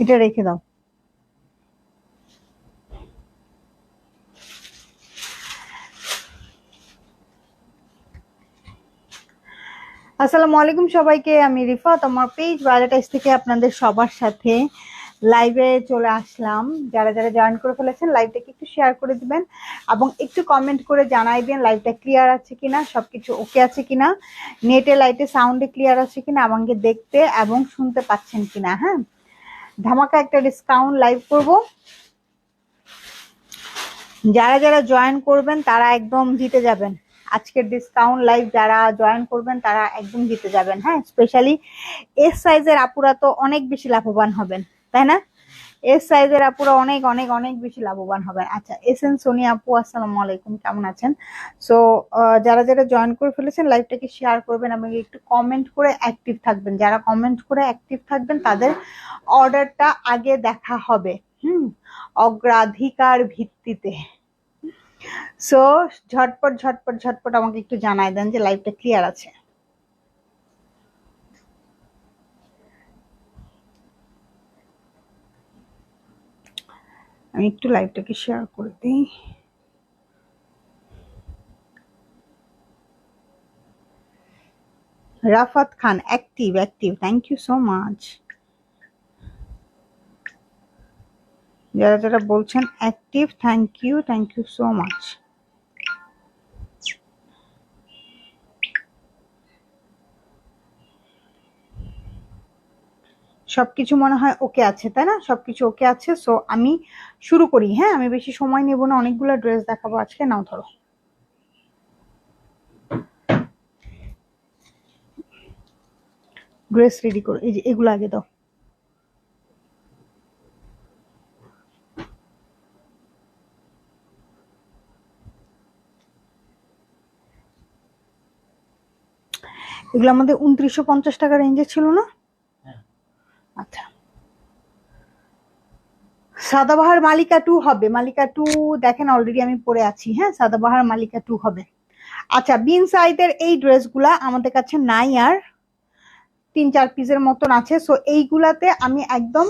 এটা রেখে দাও। আসসালামু আলাইকুম সবাইকে, আমি রিফাত। আমার পেজ বায়োটাইজ থেকে আপনাদের সবার সাথে লাইভে চলে আসলাম। যারা যারা জয়েন করে ফেলেছেন লাইভটাকে একটু শেয়ার করে দিবেন এবং একটু কমেন্ট করে জানাই দিন লাইভটা ক্লিয়ার আছে কিনা, সবকিছু ওকে আছে কিনা নেটে লাইটে সাউন্ডে ক্লিয়ার আছে কিনা, আমাকে দেখতে এবং শুনতে পাচ্ছেন কিনা হ্যাঁ? ধামাকা একটা ডিসকাউন্ট লাইভ করব। যারা যারা জয়েন করবেন, তারা একদম জিতে যাবেন। আজকের ডিসকাউন্ট লাইভ যারা জয়েন করবেন, তারা একদম জিতে যাবেন হ্যাঁ? স্পেশালি এস সাইজের আপুরা তো অনেক বেশি লাভবান হবেন, তাই না? এস সাইজের আপুরা অনেক অনেক অনেক বেশি লাভবান হবেন আচ্ছা এস এন সোনি আপু, আসসালামু আলাইকুম, কেমন আছেন? সো যারা যারা জয়েন করে ফেলেছেন লাইভটাকে শেয়ার করবেন এবং একটু কমেন্ট করে অ্যাক্টিভ থাকবেন। যারা কমেন্ট করে অ্যাক্টিভ থাকবেন, তাদের অর্ডারটা আগে দেখা হবে। হুম? অগ্রাধিকার ভিত্তিতে। সো ঝটপট ঝটপট ঝটপট আমাকে একটু জানাই দেন যে লাইভটা ক্লিয়ার আছে। আমি একটু লাইভটাকে শেয়ার করে দিই। Rafat Khan active active thank you so much যারা যারা বলছেন active thank you thank you so much সবকিছু মনে হয় ওকে আছে, তাই না? সবকিছু ওকে আছে সো আমি শুরু করি। হ্যাঁ আমি বেশি সময় নেব না, অনেকগুলো ড্রেস দেখাবো আজকে, নাও ধরো। ড্রেস রেডি করো, এই যে এগুলো আগে দাও। এগুলো আমাদের উনত্রিশশো পঞ্চাশ টাকা রেঞ্জে ছিল না? আচ্ছা। সাদাবাহার মালিকা টু হবে। মালিকা টু দেখেন অলরেডি আমি পরে আছি হ্যাঁ? সাদাবাহার মালিকা টু হবে। আচ্ছা বিন সাইজের এই ড্রেসগুলা আমাদের কাছে নাই আর তিন চার পিসের মতন আছে। সো এইগুলাতে আমি একদম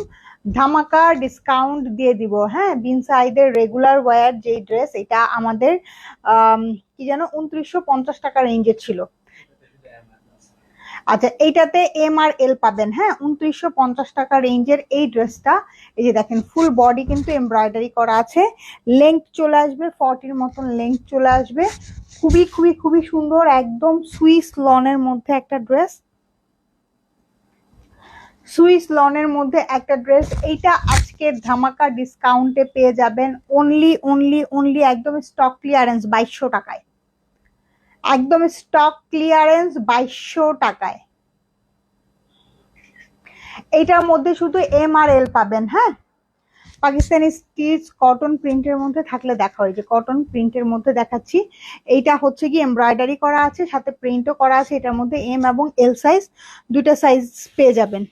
ধামাকা ডিসকাউন্ট দিয়ে দিব হ্যাঁ? বিন সাইডের রেগুলার ওয়্যার যে ড্রেস এটা আমাদের কি যেন, উনত্রিশশো পঞ্চাশ টাকা রেঞ্জে ছিল। আচ্ছা এইটাতে এম আর এল পাবেন হ্যাঁ? উনত্রিশশো পঞ্চাশ টাকা রেঞ্জের এই ড্রেসটা। এই যে দেখেন, ফুল বডি কিন্তু এমব্রয়ডারি করা আছে। লেংথ চলে আসবে, ফর্টির মতন লেংথ চলে আসবে। খুবই খুবই খুবই সুন্দর, একদম সুইস লনের মধ্যে একটা ড্রেস। সুইস লনের মধ্যে একটা ড্রেস। এইটা আজকের ধামাকা ডিসকাউন্টে পেয়ে যাবেন। অনলি অনলি অনলি একদম স্টক ক্লিয়ারেন্স বাইশশো টাকায়। একদম স্টক ক্লিয়ারেন্স বাইশশো টাকায়। এইটার মধ্যে শুধু এম আর এল পাবেন হ্যাঁ? পাকিস্তানি স্টিচ কটন প্রিন্টের মধ্যে থাকলে দেখা হয়। যে কটন প্রিন্টের মধ্যে দেখাচ্ছি, এইটা হচ্ছে কি এমব্রয়ডারি করা আছে, সাথে প্রিন্টও করা আছে, এটার মধ্যে এম এবং এল সাইজ দুইটা সাইজ পেয়ে যাবেন।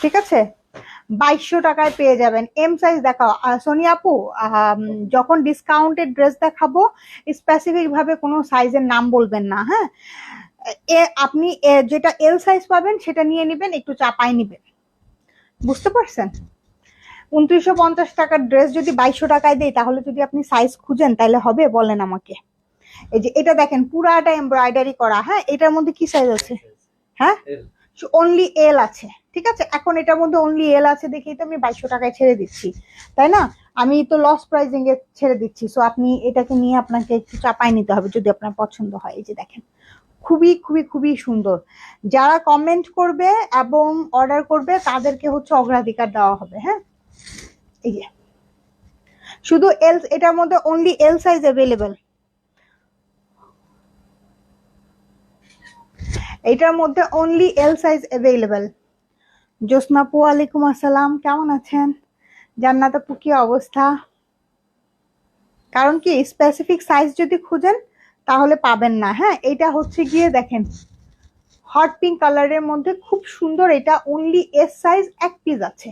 ঠিক আছে? বাইশশো টাকায় পেয়ে যাবেন। এম সাইজ দেখাও। সোনি আপু যখন ডিসকাউন্টেড ড্রেস দেখাবো স্পেসিফিক ভাবে কোনো সাইজের নাম বলবেন না হ্যাঁ? এ আপনি যেটা এল সাইজ পাবেন সেটা নিয়ে নেবেন একটু চাপাই নেবেন। বুঝতে পারছেন? উনত্রিশশো পঞ্চাশ টাকার ড্রেস যদি বাইশশো টাকায় দেয় তাহলে যদি আপনি সাইজ খুঁজেন তাহলে হবে বলেন আমাকে। এই যে এটা দেখেন পুরাটা এমব্রয়ডারি করা হ্যাঁ? এটার মধ্যে কি সাইজ আছে? হ্যাঁ? অনলি এল আছে, ঠিক আছে? এখন এটার মধ্যে অনলি এল আছে দেখেই তো আমি বাইশশো টাকায় ছেড়ে দিচ্ছি, তাই না? আমি তো লস প্রাইজিং এ ছেড়ে দিচ্ছি সো আপনি এটাকে নিয়ে আপনাকে একটু চাপাই নিতে হবে যদি আপনার পছন্দ হয়, এই যে দেখেন। খুবই খুবই খুবই সুন্দর। যারা কমেন্ট করবে এবং অর্ডার করবে, তাদেরকে হচ্ছে অগ্রাধিকার দেওয়া হবে হ্যাঁ? এই যে। শুধু এল এটার মধ্যে অনলি এল সাইজ অ্যাভেলেবেল এটার মধ্যে অনলি এল সাইজ অ্যাভেলেবেল জোসনাপু আলাইকুম আসসালাম, কেমন আছেন? জান্নাত আপু কি অবস্থা? কারণ কি স্পেসিফিক সাইজ যদি খুঁজেন, তাহলে পাবেন না হ্যাঁ? এটা হচ্ছে গিয়ে দেখেন হট পিঙ্ক কালারের মধ্যে খুব সুন্দর এটা অনলি এস সাইজ এক পিস আছে।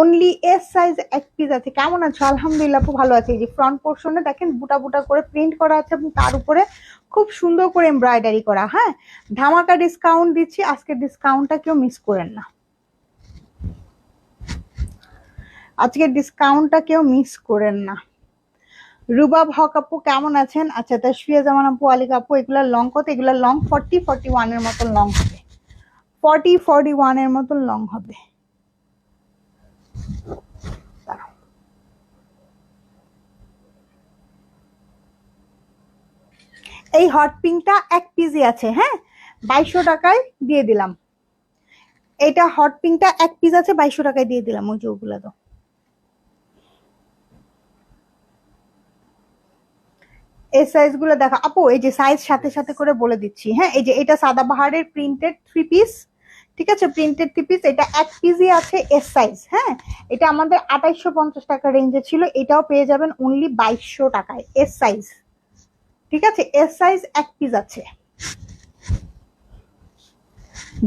অনলি এস সাইজ এক পিস আছে। কেমন আছো? আলহামদুলিল্লাহ খুব ভালো আছে। এই যে ফ্রন্ট পোর্শনে দেখেন, বুটা বুটা করে প্রিন্ট করা আছে এবং তার উপরে খুব সুন্দর করে এমব্রয়ডারি করা হ্যাঁ? ধামাকা ডিসকাউন্ট দিচ্ছি, আজকের ডিসকাউন্টটা কেউ মিস করেন না। আজকের ডিসকাউন্টটা কেউ মিস করেন না। রুবাব হক আপু, কেমন আছেন? আচ্ছা তাসফিয়া জামান আপু, আলিক আপু, এগুলা লং কত? এগুলা লং ফর্টি ফর্টি ওয়ানের মতন লং হবে। ফর্টি ফর্টি ওয়ানের মতন লং হবে। এই হট পিঙ্কটা এক পিজি আছে হ্যাঁ? বাইশশো টাকায় দিয়ে দিলাম। এটা হট পিঙ্কটা এক পিস আছে, বাইশশো টাকায় দিয়ে দিলাম ওই যে ওগুলো তো। এই সাইজগুলো দেখো, আপু, এই যে সাইজ সাথে সাথে করে বলে দিচ্ছি হ্যাঁ? এই যে এটা সাদাবাহারের প্রিন্টেড থ্রি পিস ঠিক আছে? প্রিন্টেড থ্রি পিস এটা এক পিজি আছে এস সাইজ হ্যাঁ? এটা আমাদের আঠাইশশো পঞ্চাশ টাকা রেঞ্জে ছিল, এটাও পেয়ে যাবেন অনলি বাইশশো টাকায় এস সাইজ ঠিক আছে? এস সাইজ এক পিস আছে।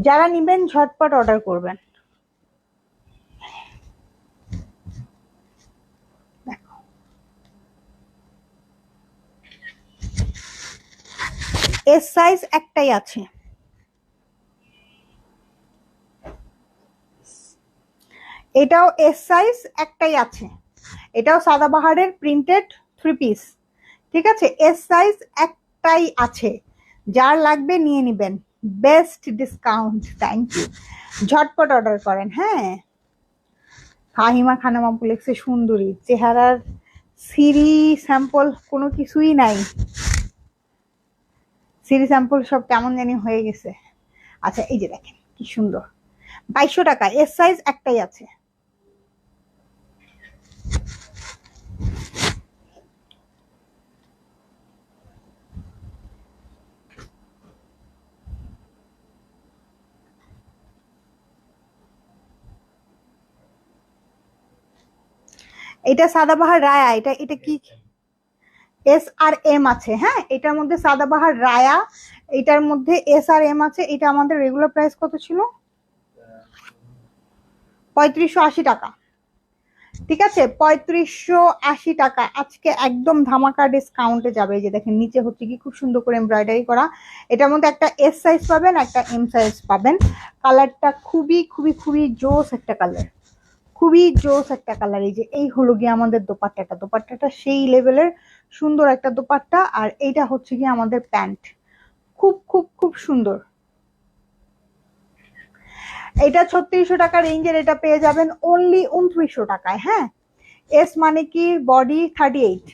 যারা নিবেন, ঝটপট অর্ডার করবেন। এস সাইজ একটাই আছে। এটাও এস সাইজ একটাই আছে। এটাও সাদাবাহারের প্রিন্টেড থ্রি পিস ঠিক আছে? এস সাইজ একটাই আছে। যার লাগবে নিয়ে নিবেন। বেস্ট ডিসকাউন্ট থ্যাংক ইউ ঝটপট অর্ডার করেন হ্যাঁ? ফাহিমা খানাম লিখছে সুন্দরী। চেহারার সিরি স্যাম্পল কোনো কিছুই নাই। সিরি স্যাম্পল সব কেমন জানি হয়ে গেছে। আচ্ছা এই যে দেখেন, কি সুন্দর। বাইশশো টাকা। এস সাইজ একটাই আছে। এটা সাদাবাহার রায়া, এটা এটা কি? এস আর এম আছে হ্যাঁ? এটার মধ্যে সাদাবাহার রায়া, এটার মধ্যে এস আর এম আছে, এটা আমাদের রেগুলার প্রাইস কত ছিল? পঁয়ত্রিশশো আশি টাকা। ঠিক আছে? পঁয়ত্রিশশো আশি টাকা। আজকে একদম ধামাকা ডিসকাউন্টে যাবে। যে দেখেন, নিচে হচ্ছে কি খুব সুন্দর করে এমব্রয়ডারি করা। এটার মধ্যে একটা এস সাইজ পাবেন, একটা এম সাইজ পাবেন। কালারটা খুবই খুবই খুবই জোস একটা কালার খুবই জোস একটা কালার এই যে এই হলো গিয়ে আমাদের দোপাট্টাটা। দোপাট্টাটা সেই লেভেলের সুন্দর একটা দোপাট্টা, আর এইটা হচ্ছে গিয়ে আমাদের প্যান্ট। খুব খুব খুব সুন্দর। এটা ছত্রিশশো টাকা রেঞ্জের, এটা পেয়ে যাবেন অনলি উনত্রিশশো টাকায় হ্যাঁ? এস মানে কি? বডি থার্টি এইট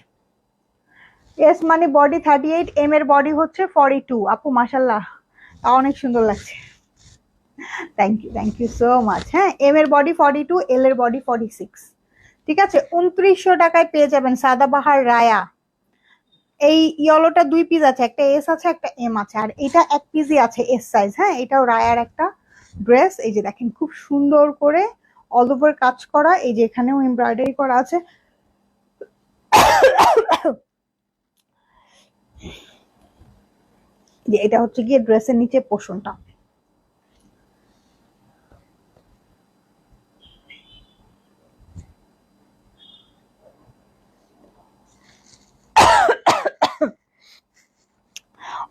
এস মানে বডি থার্টি এইট এম এর বডি হচ্ছে ফর্টি টু আপু মাসাল্লাহ অনেক সুন্দর লাগছে। Thank you thank you so much হ্যাঁ এম এর বডি ফর্টি টু এল এর বডি ফর্টি সিক্স ঠিক আছে? উনত্রিশশো টাকায় পেয়ে যাবেন সাদাবাহার রায়া। এই ইয়েলোটা দুই পিস আছে, একটা এস আছে, একটা এম আছে। আর এটা এক পিসই আছে এস সাইজ হ্যাঁ এটাও রায়ার একটা ড্রেস এই যে দেখেন, খুব সুন্দর করে অল ওভার কাজ করা। এই যে এখানেও এমব্রয়ডারি করা আছে। এটা হচ্ছে গিয়ে ড্রেসের নিচে পোষণটা।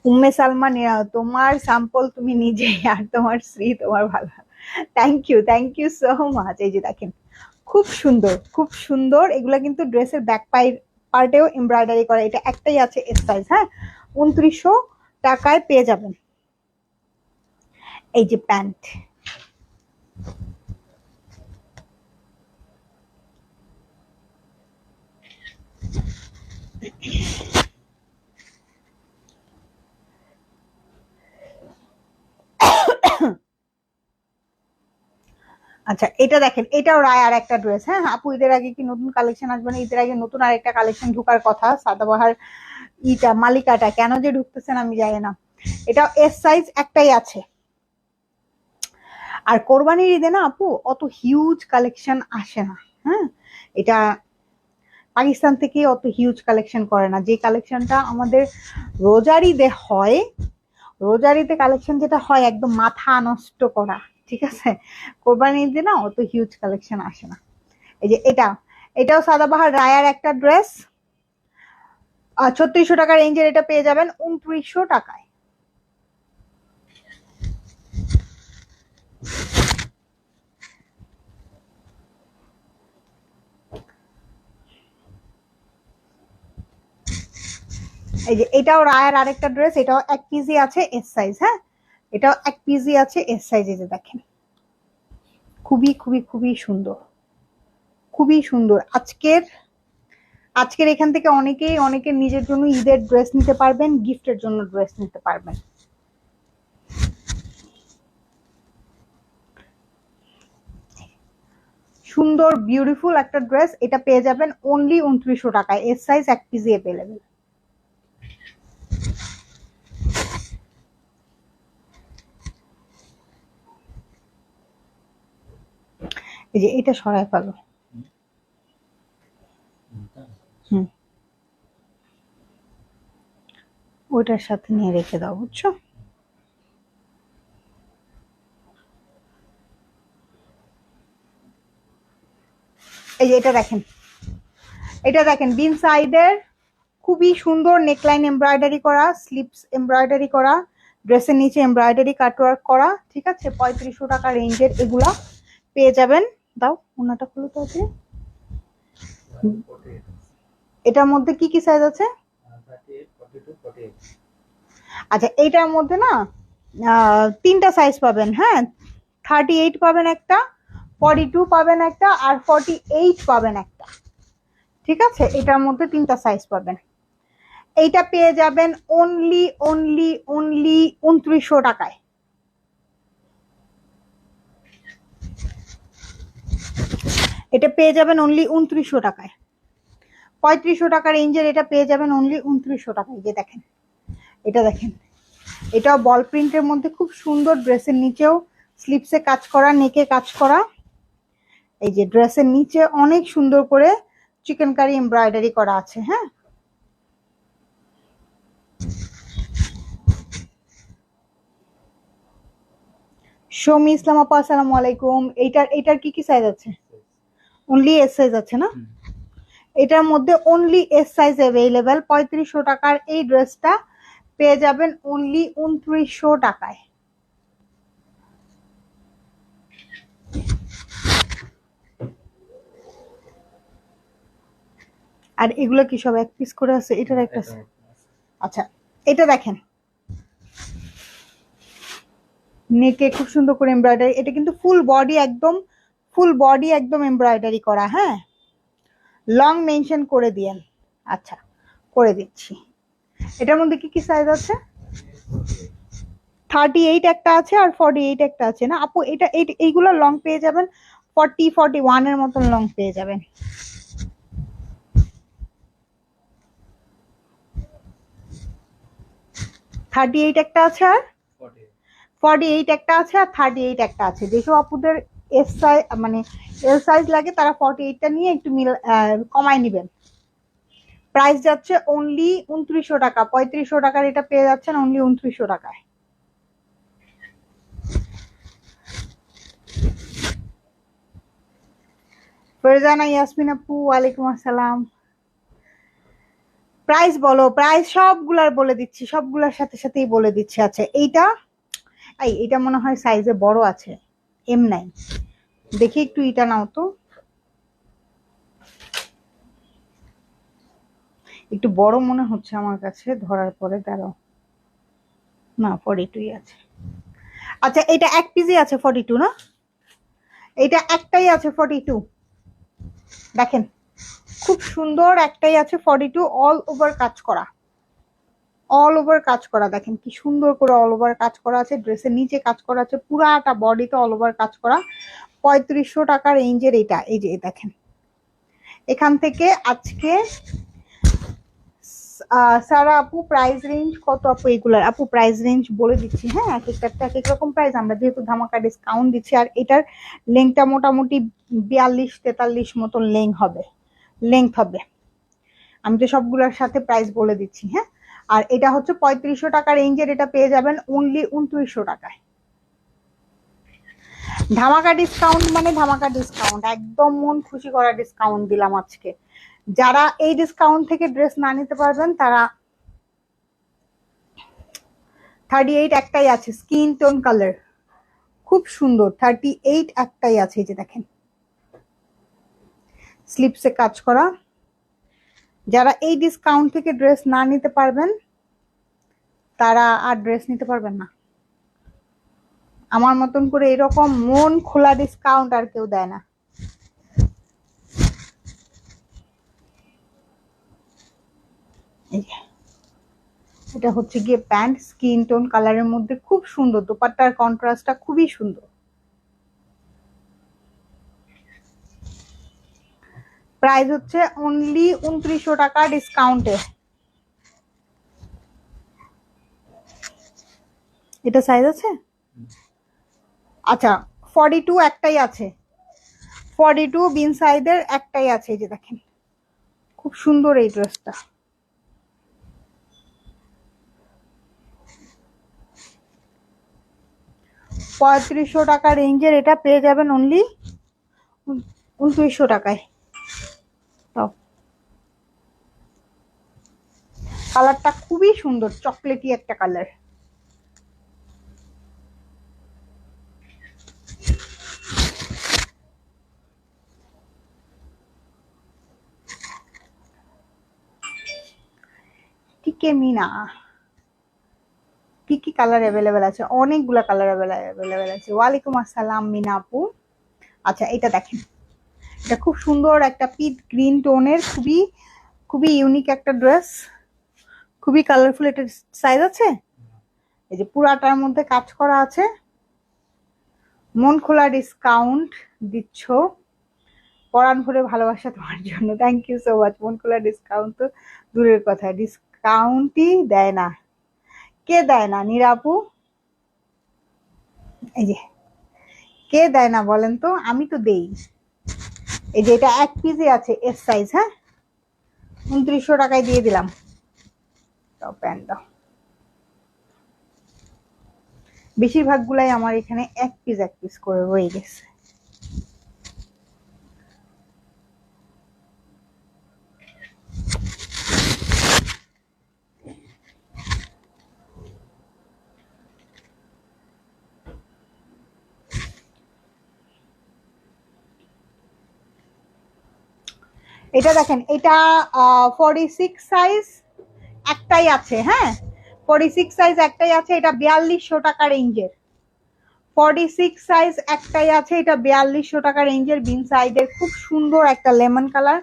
উম্মে সালমান ইয়া, তোমার স্যাম্পল তুমি নিজেই আর তোমার স্ত্রী তোমার ভালো। Thank you thank you so much এই যে দেখেন খুব সুন্দর খুব সুন্দর। এগুলা কিন্তু ড্রেসের ব্যাক পাই পার্টেও এমব্রয়ডারি করা। এটা একটাই আছে সাইজ হ্যাঁ? উনত্রিশশো টাকায় পেয়ে যাবেন। এই যে প্যান্ট। আচ্ছা এটা দেখেন, এটাও রায়ার একটা ড্রেস হ্যাঁ? আপু, ঈদের আগে কি নতুন কালেকশন আসবে না? ঈদের আগে নতুন আরেকটা কালেকশন ঢোকার কথা, সাদাবাহার ইটা, মালিকাটা, কেন যে ঢুকতেছেন আমি জানি না। এটা এস সাইজ একটাই আছে। আর কোরবানির ঈদে না, আপু, অত হিউজ কালেকশন আসে না হ্যাঁ? এটা পাকিস্তান থেকে অত হিউজ কালেকশন করে না। যে কালেকশনটা আমাদের রোজার ঈদে হয়, রোজার ঈদে কালেকশন যেটা হয়, একদম মাথা নষ্ট করা। ঠিক আছে? কোরবানি ঈদে না অত হিউজ কালেকশন আসে না। এই যে এটা, এটাও সাদাবাহার রায়ার একটা ড্রেস ছত্রিশশো টাকা রেঞ্জের এটা পেয়ে যাবেন উনত্রিশশো টাকায়। এই যে এটাও রায়ের আরেকটা ড্রেস এটাও এক পিজি আছে এস সাইজ হ্যাঁ? এটাও এক পিজি আছে এস সাইজ যে দেখেন। খুবই খুবই খুবই সুন্দর। খুবই সুন্দর। আজকের আজকের এখান থেকে অনেকেই, অনেকের নিজের জন্য ঈদের ড্রেস নিতে পারবেন গিফটের জন্য ড্রেস নিতে পারবেন। সুন্দর বিউটিফুল একটা ড্রেস এটা পেয়ে যাবেন অনলি উনত্রিশশো টাকায়। এস সাইজ এক পিজি অ্যাভেলেবেল এই যে এটা সরায় ফেলো। হুম। সাথে নিয়ে রেখে দাও, বুঝছ? এই যে এটা দেখেন। এটা দেখেন, বিন সাইডের খুবই সুন্দর নেকলাইন এমব্রয়ডারি করা, স্লিপস এমব্রয়ডারি করা, ড্রেসের নিচে এমব্রয়ডারি কাটওয়ার্ক করা, ঠিক আছে? পঁয়ত্রিশশো টাকা রেঞ্জের এগুলা পেয়ে যাবেন। দাও, ওনাটা খুলো তো আছে এটার মধ্যে কি কি সাইজ আছে? আচ্ছা এইটার মধ্যে না তিনটা সাইজ পাবেন হ্যাঁ? থার্টি এইট পাবেন একটা ফর্টি টু পাবেন একটা, আর ফর্টি এইট পাবেন একটা। ঠিক আছে? এটার মধ্যে তিনটা সাইজ পাবেন। এইটা পেয়ে যাবেন অনলি অনলি অনলি উনত্রিশশো টাকায়। এটা পেয়ে যাবেন অনলি উনত্রিশশো টাকায়। পঁয়ত্রিশশো টাকা রেঞ্জের এটা পেয়ে যাবেন অনলি উনত্রিশশো টাকায়। যে দেখেন, এটা দেখেন। এটাও বল প্রিন্টের মধ্যে খুব সুন্দর ড্রেসের নিচেও স্লিপসে কাজ করা নেকে কাজ করা। এই যে ড্রেসের নিচে অনেক সুন্দর করে চিকেন কারি এমব্রয়ডারি করা আছে হ্যাঁ? শমি, ইসলাম আপা, আসসালামু আলাইকুম। এইটার এইটার কি কি সাইজ আছে? অনলি এস সাইজ আছে না? এটার মধ্যে অনলি এস সাইজ অ্যাভেলেবেল পঁয়ত্রিশশো টাকার এই ড্রেসটা পেয়ে যাবেন অনলি উনত্রিশশো টাকায়। আর এগুলো কি সব এক পিস করে আছে? এটার একটা আচ্ছা এটা দেখেন। নেকে খুব সুন্দর করে এমব্রয়ডারি এটা কিন্তু ফুল বডি একদম ফুল বডি একদম এমব্রয়ডারি করা হ্যাঁ? লং মেনশন করে দিয়েন। আচ্ছা করে দিচ্ছি। এটার মধ্যে কি কি সাইজ আছে? থার্টি এইট একটা আছে আর ফর্টি এইট একটা আছে না? আপু এটা এই- এইগুলো লং পেয়ে যাবেন। ফর্টি ফর্টি ওয়ানের মতন লং পেয়ে যাবেন। থার্টি এইট একটা আছে আর? ফর্টি এইট একটা আছে আর থার্টি এইট একটা আছে। যেসব আপুদের এস সাইজ মানে এল সাইজ লাগে, তারা ফর্টি এইটটা নিয়ে একটু মিল কমায় নেবেন। প্রাইস যাচ্ছে অনলি উনত্রিশশো টাকা। পঁয়ত্রিশশো টাকার এটা পেয়ে যাচ্ছেন অনলি উনত্রিশশো টাকায়। ফেরজানা, ইয়াসমিন আপু, ওয়ালাইকুম আসসালাম। প্রাইস বলো, প্রাইস সবগুলার বলে দিচ্ছি, সবগুলার সাথে সাথেই বলে দিচ্ছি। আচ্ছা এইটা, এই এটা মনে হয় সাইজে বড় আছে এম নাই দেখি একটু ইটা নাও তো। একটু বড় মনে হচ্ছে আমার কাছে, ধরার পরে দাঁড়াও। না ফর্টি টুই আছে। আচ্ছা এটা এক পিজি আছে ফর্টি টু না? এটা একটাই আছে ফর্টি টু দেখেন, খুব সুন্দর একটাই আছে ফর্টি টু অল ওভার কাজ করা। অল ওভার কাজ করা, দেখেন কি সুন্দর করে অল ওভার কাজ করা আছে ড্রেসের নিচে কাজ করা আছে, পুরাটা বডিতে অল ওভার কাজ করা। পঁয়ত্রিশশো টাকা রেঞ্জের এটা, এই যে দেখেন। এখান থেকে আজকে সারা আপু প্রাইস রেঞ্জ কত আপু এগুলার? আপু প্রাইস রেঞ্জ বলে দিচ্ছি হ্যাঁ? এক একটা এক এক রকম প্রাইস আমরা যেহেতু ধামাকা ডিসকাউন্ট দিচ্ছি, আর এটার লেংটা মোটামুটি বিয়াল্লিশ, তেতাল্লিশ মতন লেং হবে। লেংথ হবে। আমি তো সবগুলোর সাথে প্রাইস বলে দিচ্ছি হ্যাঁ? আর এটা হচ্ছে পঁয়ত্রিশশো টাকা রেঞ্জের এটা পেয়ে যাবেন অনলি উনত্রিশশো টাকায়। ধামাকা ডিসকাউন্ট মানে ধামাকা ডিসকাউন্ট একদম মন খুশি করা ডিসকাউন্ট দিলাম আজকে। যারা এই ডিসকাউন্ট থেকে ড্রেস না নিতে পারবেন, তারা থার্টি এইট একটাই আছে স্কিন টোন কালার খুব সুন্দর থার্টি এইট একটাই আছে, এই যে দেখেন। স্লিপসে কাজ করা। যারা এই ডিসকাউন্ট থেকে ড্রেস না নিতে পারবেন, তারা আর ড্রেস নিতে পারবেন না। আমার মতন করে এরকম মন খোলা ডিসকাউন্ট আর কেউ দেয় না। এটা হচ্ছে গিয়ে প্যান্ট, স্কিন টোন কালারের মধ্যে খুব সুন্দর, দোপাট্টার কন্ট্রাস্টটা খুবই সুন্দর। প্রাইস হচ্ছে অনলি উনত্রিশশো টাকা ডিসকাউন্টে এটা সাইজ আছে? আচ্ছা ফর্টি টু একটাই আছে। ফর্টি টু বিন সাইজের একটাই আছে এই যে দেখেন। খুব সুন্দর এই ড্রেসটা। পঁয়ত্রিশশো টাকা রেঞ্জের এটা পেয়ে যাবেন অনলি উনত্রিশশো টাকায়। কালারটা খুবই সুন্দর, চকলেটি একটা কালার। টিকে মিনা। কি কি কালার অ্যাভেলেবেল আছে? অনেকগুলো কালার অ্যাভেলেবেল আছে। ওয়ালাইকুম আসসালাম, মিনা আপু। আচ্ছা এটা দেখেন। এটা খুব সুন্দর একটা পিট গ্রিন টোনের, খুবই খুবই ইউনিক একটা ড্রেস। খুবই কালারফুল এটা সাইজ আছে? এই যে পুরাটার মধ্যে কাজ করা আছে। মন খোলা ডিসকাউন্ট দিচ্ছ। পরাণ ভরে ভালোবাসা তোমার জন্য। থ্যাংক ইউ সো মাচ মন খোলা ডিসকাউন্ট তো দূরের কথা। ডিসকাউন্টই দেয় না। কে দেয় না? নিরাপু? এই যে, কে দেয় না বলেন তো? আমি তো দেই। এই যে, এটা এক পিসে আছে এস সাইজ হ্যাঁ? উনত্রিশশো টাকায় দিয়ে দিলাম। দাও প্যান্ট দাও। বেশিরভাগ গুলাই আমার এখানে এক পিস এক পিস করে রয়ে গেছে। এটা দেখেন, এটা ফর্টি সিক্স সাইজ একটাই আছে হ্যাঁ? ফর্টি সিক্স সাইজ একটাই আছে, এটা বিয়াল্লিশশো টাকা রেঞ্জের। ফর্টি সিক্স সাইজ একটাই আছে, এটা বিয়াল্লিশশো টাকা রেঞ্জের, বিন সাইজের, খুব সুন্দর একটা লেমন কালার।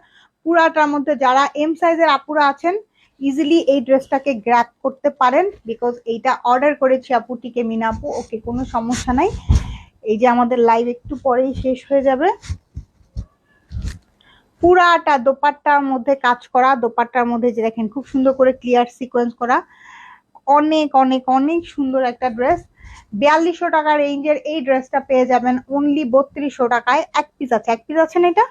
পুরাটার মধ্যে যারা এম সাইজের আপুরা আছেন ইজিলি এই ড্রেসটাকে গ্র্যাপ করতে পারেন বিকজ এইটা অর্ডার করেছি আপুটিকে মিনাপু ওকে কোনো সমস্যা নাই। এই যে আমাদের লাইভ একটু পরেই শেষ হয়ে যাবে। পুরাটা দোপাট্টার মধ্যে কাজ করা, দোপাট্টার মধ্যে যে দেখেন খুব সুন্দর করে ক্লিয়ার সিকোয়েন্স করা। অনেক অনেক অনেক সুন্দর একটা ড্রেস বিয়াল্লিশশো টাকা রেঞ্জের এই ড্রেসটা পেয়ে যাবেন অনলি বত্রিশশো টাকায়। এক পিস আছে, এক পিস আছে না এটা?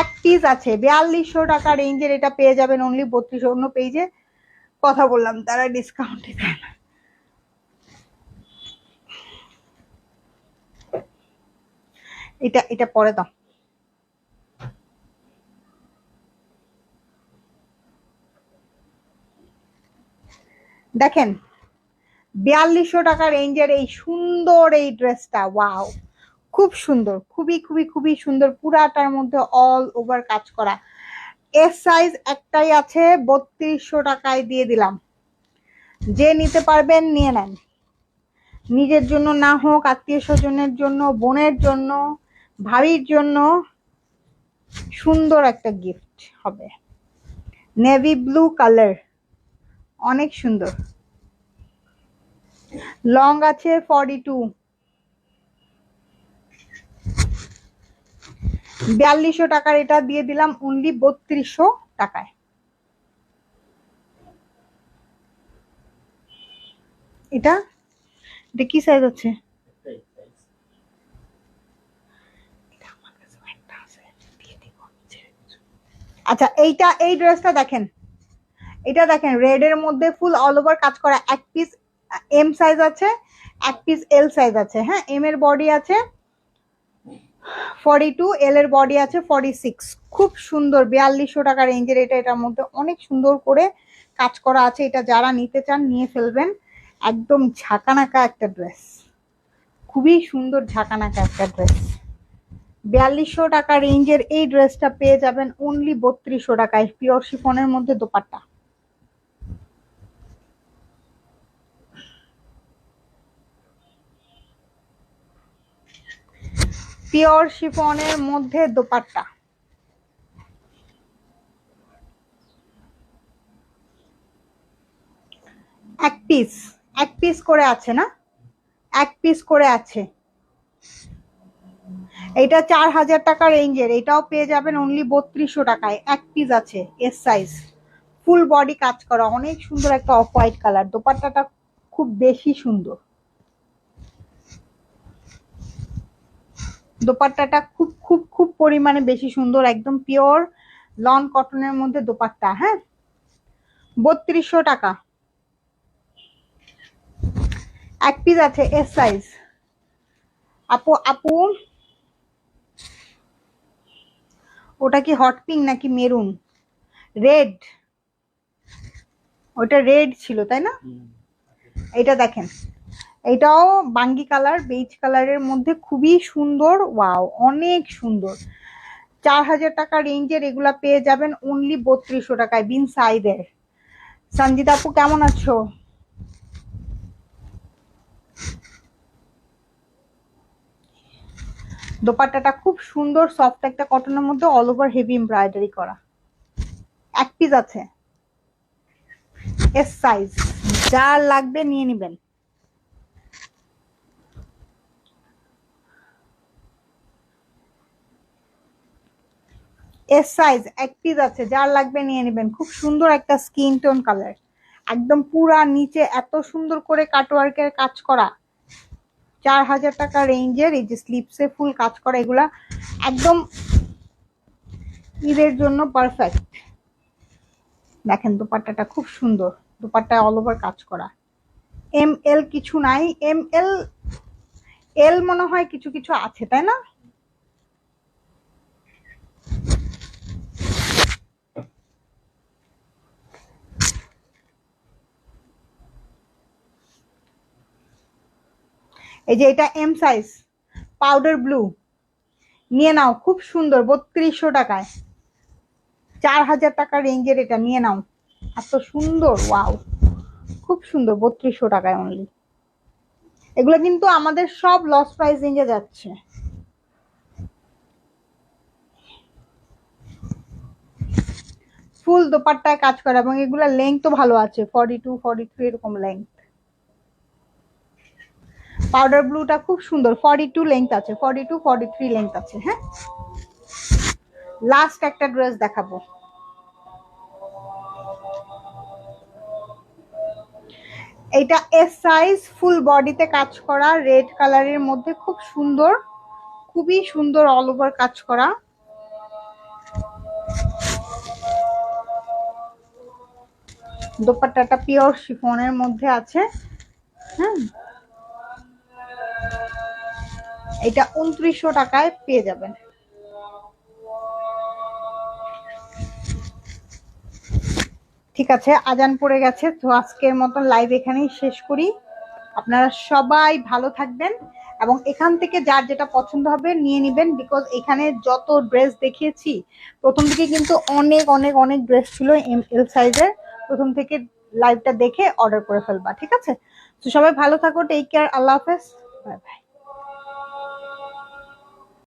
এক পিস আছে, বিয়াল্লিশশো টাকা রেঞ্জের এটা পেয়ে যাবেন অনলি বত্রিশশো। অন্য পেজে কথা বললাম, তারা ডিসকাউন্টে দেয় না। এটা এটা পরে দাও। দেখেন, বিয়াল্লিশশো টাকা রেঞ্জের এই সুন্দর এই ড্রেসটা, ওয়াও। খুব সুন্দর, খুবই খুবই খুবই সুন্দর, পুরাটার মধ্যে অল ওভার কাজ করা। এস সাইজ একটাই আছে, বত্রিশশো টাকায় দিয়ে দিলাম। যে নিতে পারবেন, নিয়ে নেন। নিজের জন্য না হোক আত্মীয় স্বজনের জন্য, বোনের জন্য ভাবির জন্য সুন্দর একটা গিফট হবে। নেভি ব্লু কালার অনেক সুন্দর। লং আছে ফর্টি টু বিয়াল্লিশশো টাকার এটা দিয়ে দিলাম অনলি বত্রিশশো টাকায়। এটা? এটা কি সাইজ আছে? আচ্ছা এইটা, এই ড্রেসটা দেখেন। এটা দেখেন রেড এর মধ্যে ফুল অল ওভার কাজ করা। এক পিস এম সাইজ আছে, এক পিস এল সাইজ আছে। হ্যাঁ এম এর বডি আছে ফর্টি টু এল এর বডি আছে ফর্টি সিক্স খুব সুন্দর, বিয়াল্লিশশো টাকা রেঞ্জের এটা, এটার মধ্যে অনেক সুন্দর করে কাজ করা আছে। এটা যারা নিতে চান, নিয়ে ফেলবেন। একদম ঝাঁকানাকা একটা ড্রেস খুবই সুন্দর ঝাঁকানাকা একটা ড্রেস বিয়াল্লিশশো টাকা রেঞ্জের এই ড্রেসটা পেয়ে যাবেন অনলি বত্রিশশো টাকায়। পিওর শিফনের মধ্যে দোপাট্টা। পিওর শিফনের মধ্যে দোপাট্টা। এক পিস এক পিস করে আছে না? এক পিস করে আছে। এটা চার হাজার টাকা রেঞ্জের, এটাও পেয়ে যাবেন অনলি বত্রিশশো টাকায়। এক পিস আছে এস সাইজ ফুল বডি কাজ করা, অনেক সুন্দর একটা অফ হোয়াইট কালার দোপাট্টাটা খুব বেশি সুন্দর। দোপাট্টাটা খুব খুব খুব পরিমাণে বেশি সুন্দর, একদম পিওর লন কটনের মধ্যে দোপাট্টা হ্যাঁ? বত্রিশশো টাকা। এক পিস আছে এস সাইজ আপু আপু ওটা কি হট পিঙ্ক নাকি মেরুন রেড ওটা রেড ছিল তাই না? এটা দেখেন। এটাও বাঙ্গি কালার বেজ কালারের মধ্যে খুবই সুন্দর। ওয়াও অনেক সুন্দর। চার হাজার টাকা রেঞ্জের এগুলা পেয়ে যাবেন অনলি বত্রিশশো টাকায় বিন সাইদের। সঞ্জিত আপু কেমন আছো? দোপাট্টাটা খুব সুন্দর সফট একটা কটনের মধ্যে অল ওভার হেভি এমব্রয়ডারি করা। এক পিস আছে। এস সাইজ যার লাগবে নিয়ে নেবেন। এস সাইজ এক পিস আছে। যার লাগবে নিয়ে নেবেন। খুব সুন্দর একটা স্কিন টোন কালার একদম পুরা নিচে এত সুন্দর করে কাটওয়ার্কের কাজ করা। চার হাজার টাকা রেঞ্জের, এই যে স্লিপসে ফুল কাজ করা, এগুলা একদম ঈদের জন্য পারফেক্ট দেখেন দোপাট্টাটা খুব সুন্দর দোপাট্টায় অল ওভার কাজ করা। এম এল কিছু নাই এম এল এল মনে হয় কিছু কিছু আছে, তাই না? এই যে এটা এম সাইজ পাউডার ব্লু নিয়ে নাও, খুব সুন্দর, বত্রিশশো টাকায়। চার হাজার টাকা রেঞ্জের এটা, নিয়ে নাও। এত সুন্দর ওয়াও খুব সুন্দর, বত্রিশশো টাকায় অনলি এগুলো কিন্তু আমাদের সব লস প্রাইস রেঞ্জে যাচ্ছে। ফুল দোপাট্টায় কাজ করা, এবং এগুলা লেন্থ তো ভালো আছে ফর্টি টু ফর্টি থ্রি এরকম লেন্থ পাউডার ব্লুটা খুব সুন্দর ফর্টি টু লেন্থ আছে forty two forty three length আছে হ্যাঁ? লাস্ট একটা ড্রেস দেখাবো। এটা এস সাইজ ফুল বডিতে কাজ করা রেড কালারের মধ্যে খুব সুন্দর, খুবই সুন্দর অল ওভার কাজ করা। দোপাট্টাটা পিওর শিফনের মধ্যে আছে হ্যাঁ? এটা উনত্রিশশো টাকায় পেয়ে যাবেন। ঠিক আছে, আজান পড়ে গেছে, তো আজকের মতন লাইভ এখানেই শেষ করি। আপনারা সবাই ভালো থাকবেন এবং এখান থেকে যার যেটা পছন্দ হবে নিয়ে নেবেন বিকজ এখানে যত ড্রেস দেখিয়েছি, প্রথম থেকে কিন্তু অনেক অনেক অনেক ড্রেস ছিল এম এল সাইজের প্রথম থেকে লাইভটা দেখে অর্ডার করে ফেলবা, ঠিক আছে? তো সবাই ভালো থাকো টেক কেয়ার আল্লাহ হাফেজ বাই বাই